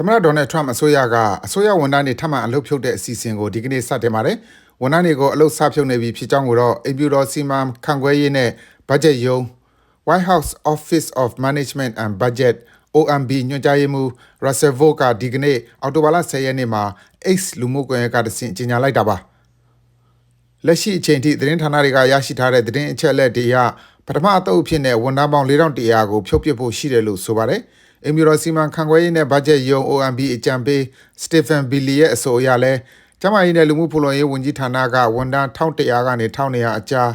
သမ္မတဒေါ်နယ်ထရမ့်အစိုးရကအစိုးရဝန်ထမ်းတွေထပ်မံအလုပ်ဖြုတ်တဲ့အစီအစဉ်ကိုဒီကနေ့စတင်ပါတယ်။ဝန်ထမ်းတွေကိုအလုပ်စဖြုတ်နေပြီဖြစ်ကြောင်းကိုတော့အိမ်ပြူတော်စီမံခန့်ခွဲရေးနဲ့ဘတ်ဂျက်ရုံး White House Office of Management and Budget OMB ညွှန်ကြားရေးမှူး Russell Vought ကဒီကနေ့အောက်တိုဘာလ10ရက်နေ့မှာ X လူမှုကွန်ရက်ကတဆင့်ကြေညာလိုက်တာပါ။လက်ရှိအချိန်ထိသတင်းဌာနတွေကရရှိထားတဲ့သတင်းအချက်အလက်တွေအရပထမအသုတ်အဖြစ်နဲ့ဝန်ထမ်းပေါင်း4100ကိုဖြုတ်ပစ်ဖို့ရှိတယ်လို့ဆိုပါတယ်။ အင်မြူတော်စီမံခန့်ခွဲရေးနဲ့ဘတ်ဂျက်ယုံ OMB အကြံပေးစတီဖန်ဘီလီရဲ့အဆိုအရလဲကျန်းမာရေးနဲ့လူမှုဖူလုံရေးဝန်ကြီးဌာနကဝန်ထမ်း1100ကနေ1200အကြား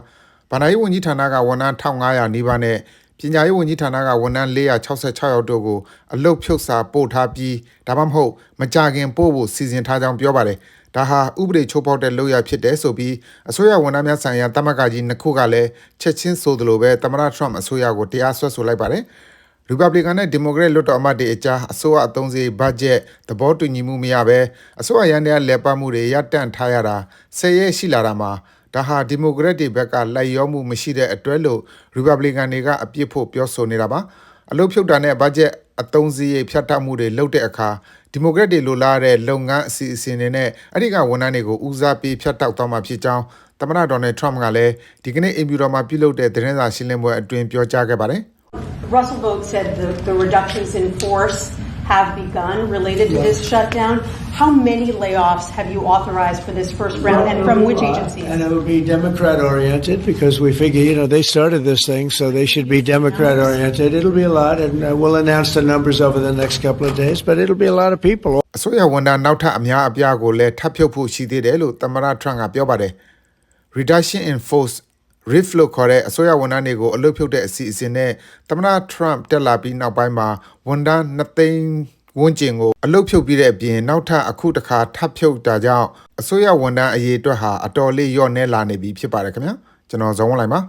ဗဏ္ဍာရေးဝန်ကြီးဌာနကဝန်ထမ်း1500နီးပါးနဲ့ပညာရေးဝန်ကြီးဌာနကဝန်ထမ်း466ယောက်တို့ကိုအလုတ်ဖြုတ်စာပို့ထားပြီးဒါမှမဟုတ်မကြခင်ပို့ဖို့စီစဉ်ထားကြောင်းပြောပါတယ်။ဒါဟာဥပဒေချိုးဖောက်တဲ့လုပ်ရဖြစ်တယ်ဆိုပြီးအစိုးရဝန်ထမ်းများဆိုင်ရာတမကကြီးနှစ်ခုကလည်းချက်ချင်းဆိုသလိုပဲသမ္မတထရမ့်အစိုးရကိုတရားစွဲဆိုလိုက်ပါတယ်။ ရီပတ်ဘလီကန်နဲ့ဒီမိုကရက်လွှတ်တော်အမတ်တွေအကြားအစိုးရအသုံးစရိတ်ဘတ်ဂျက်သဘောတူညီမှုမရဘဲအစိုးရရန်တရားလဲပတ်မှုတွေရပ်တန့်ထားရတာဆယ်ရက်ရှိလာတာမှာဒါဟာဒီမိုကရက်တွေဘက်ကလိုက်ရောမှုမရှိတဲ့အတွက်လို့ရီပတ်ဘလီကန်တွေကအပြစ်ဖို့ပြောဆိုနေတာပါအလို့ဖြုတ်တာနဲ့ဘတ်ဂျက်အသုံးစရိတ်ဖြတ်တောက်မှုတွေလုပ်တဲ့အခါဒီမိုကရက်တွေလိုလားတဲ့လုပ်ငန်းအစီအစဉ်တွေနဲ့အဲ့ဒီကဝန်ထမ်းတွေကိုဦးစားပေးဖြတ်တောက်သွားမှာဖြစ်ကြောင်းသမ္မတဒေါ်နယ်ထရမ့်ကလည်းဒီကနေ့အင်ပြူတော်မှာပြုလုပ်တဲ့သတင်းစာရှင်းလင်းပွဲအတွင်းပြောကြားခဲ့ပါတယ် Russell Vogt said the, the reductions in force have begun related to this shutdown. How many layoffs have you authorized for this first round and from which agencies? And it will be Democrat oriented because we figure, you know, they started this thing, so they should be Democrat oriented. It'll be a lot, and uh, we'll announce the numbers over the next couple of days, but it'll be a lot of people. အစိုးရဝန်ထမ်းနောက်ထပ်အများအပြားကိုလည်းထပ်ဖြုတ်ဖို့ရှိသေးတယ်လို့သမ္မတထရန့်ကပြောပါတယ် reduction in force RIF လို့ခေါ်တဲ့အစိုးရဝန်ထမ်းတွေကိုအလုပ်ဖြုတ်တဲ့အစီအစဉ်နဲ့သမ္မတထရန့်တက်လာပြီးနောက်ပိုင်းမှာဝန်ထမ်း2သိန်းဝန်းကျင်ကိုအလုပ်ဖြုတ်ပြီးတဲ့အပြင်နောက်ထပ်အခုတစ်ခါထပ်ဖြုတ်တာကြောင့်အစိုးရဝန်ထမ်းအရေးအတွက်ဟာအတော်လေးညော့နေလာနေပြီဖြစ်ပါတယ်ခင်ဗျာကျွန်တော်ဇော်ဝင်းလိုက်ပါ